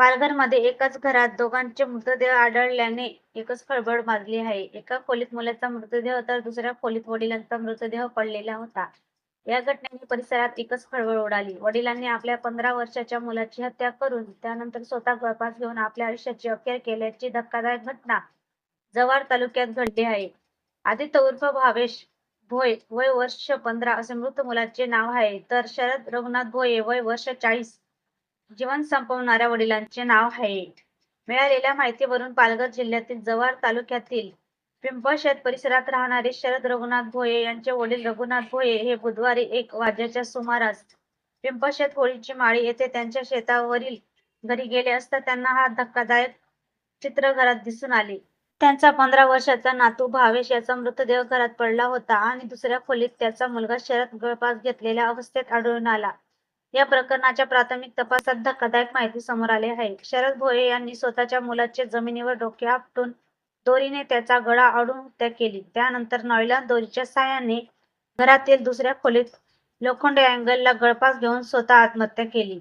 पालघरमध्ये एकाच घरात दोघांचे मृतदेह आढळल्याने एकच खळबळ माजली आहे. एका खोलीत मुलाचा मृतदेह तर दुसऱ्या खोलीत वडिलांचा मृतदेह पडलेला होता. या घटनेने परिसरात एकच खळबळ उडाली. वडिलांनी आपल्या पंधरा वर्षाच्या मुलाची हत्या करून त्यानंतर स्वतः गळफास घेऊन आपल्या आयुष्याची अखेर केल्याची धक्कादायक घटना जव्हार तालुक्यात घडली आहे. आदित्य उर्फ भावेश भोय वय वर्ष पंधरा असे मृत मुलाचे नाव आहे तर शरद रघुनाथ भोये वय वर्ष चाळीस जीवन संपवणाऱ्या वडिलांचे नाव आहे. मिळालेल्या माहितीवरून पालघर जिल्ह्यातील जव्हार तालुक्यातील पिंपळशेत परिसरात राहणारे शरद रघुनाथ भोये यांचे वडील रघुनाथ भोये हे बुधवारी एक वाजेच्या सुमारास पिंपळशेत होळीची माळी येथे त्यांच्या शेतावरील घरी गेले असता त्यांना हा धक्कादायक चित्र घरात दिसून आले. त्यांचा पंधरा वर्षाचा नातू भावेश याचा मृतदेह घरात पडला होता आणि दुसऱ्या खोलीत त्याचा मुलगा शरद गळपास घेतलेल्या अवस्थेत आढळून आला. या प्रकरणाच्या प्राथमिक तपासात धक्कादायक माहिती समोर आली आहे. शरद भोये यांनी स्वतःच्या मुलाचे जमिनीवर डोके आपटून दोरीने त्याचा गळा अडून हत्या केली. त्यानंतर नॉयला दोरीच्या साह्याने घरातील दुसऱ्या खोलीत लोखंड अँगलला गळपास घेऊन स्वतः आत्महत्या केली.